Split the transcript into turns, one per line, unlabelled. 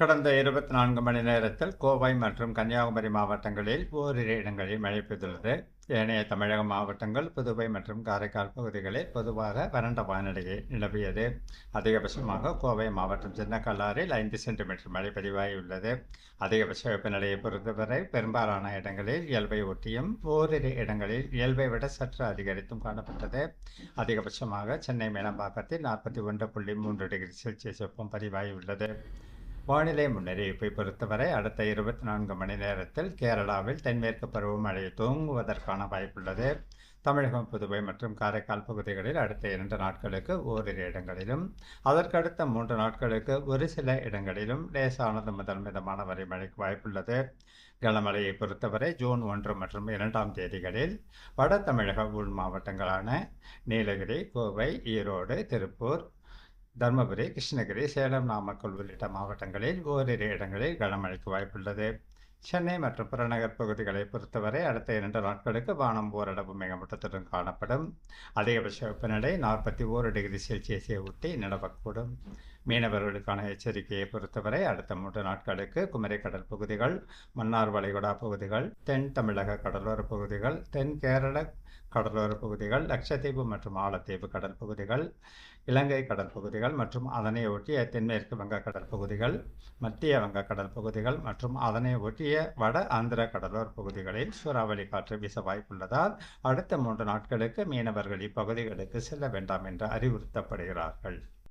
கடந்த இருபத்தி நான்கு மணி நேரத்தில் கோவை மற்றும் கன்னியாகுமரி மாவட்டங்களில் ஓரிரு இடங்களில் மழை பெய்துள்ளது. ஏனைய தமிழக மாவட்டங்கள் புதுவை மற்றும் காரைக்கால் பகுதிகளில் பொதுவாக வறண்ட வானிலையை நிலவியது. அதிகபட்சமாக கோவை மாவட்டம் சின்னக்கல்லாரில் ஐந்து சென்டிமீட்டர் மழை பதிவாகியுள்ளது. அதிகபட்ச வெப்பநிலையை பொறுத்தவரை பெரும்பாலான இடங்களில் இயல்பை ஒட்டியும் ஓரிரு இடங்களில் இயல்பை விட சற்று அதிகரித்தும் காணப்பட்டது. அதிகபட்சமாக சென்னை மேலம்பாக்கத்தில் நாற்பத்தி ஒன்று புள்ளி மூன்று டிகிரி செல்சியஸ் வெப்பம் பதிவாகியுள்ளது. வானிலை முன்னறிவிப்பை பொறுத்தவரை அடுத்த இருபத்தி நான்கு மணி நேரத்தில் கேரளாவில் தென்மேற்கு பருவமழை துவங்குவதற்கான வாய்ப்புள்ளது. தமிழகம் புதுவை மற்றும் காரைக்கால் பகுதிகளில் அடுத்த இரண்டு நாட்களுக்கு ஓரிரு இடங்களிலும் அதற்கடுத்த மூன்று நாட்களுக்கு ஒரு சில இடங்களிலும் லேசானது முதல் மிதமான வரை மழைக்கு வாய்ப்புள்ளது. கனமழையை பொறுத்தவரை ஜூன் ஒன்று மற்றும் இரண்டாம் தேதிகளில் வட தமிழக உள் மாவட்டங்களான நீலகிரி கோவை ஈரோடு திருப்பூர் தருமபுரி கிருஷ்ணகிரி சேலம் நாமக்கல் உள்ளிட்ட மாவட்டங்களில் ஓரிரு இடங்களில் கனமழைக்கு வாய்ப்புள்ளது. சென்னை மற்றும் புறநகர் பகுதிகளை பொறுத்தவரை அடுத்த இரண்டு நாட்களுக்கு வானம் ஓரளவு மேகமூட்டத்துடன் காணப்படும். அதிகபட்ச வெப்பநிலை நாற்பத்தி ஓரு டிகிரி செல்சியஸை ஒட்டி நிலவக்கூடும். மீனவர்களுக்கான எச்சரிக்கையை பொறுத்தவரை அடுத்த மூன்று நாட்களுக்கு குமரி கடல் பகுதிகள் மன்னார் வளைகுடா பகுதிகள் தென் தமிழக கடலோர பகுதிகள் தென் கேரள கடலோர பகுதிகள் லட்சத்தீவு மற்றும் ஆலத்தீவு கடல் பகுதிகள் இலங்கை கடல் பகுதிகள் மற்றும் அதனை ஒட்டிய தென்மேற்கு வங்கக்கடல் பகுதிகள் மத்திய வங்கக்கடல் பகுதிகள் மற்றும் அதனை ஒட்டிய வட ஆந்திர கடலோர பகுதிகளில் சூறாவளி காற்று வீச வாய்ப்புள்ளதால் அடுத்த மூன்று நாட்களுக்கு மீனவர்கள் இப்பகுதிகளுக்கு செல்ல வேண்டாம் என்று அறிவுறுத்தப்படுகிறார்கள்.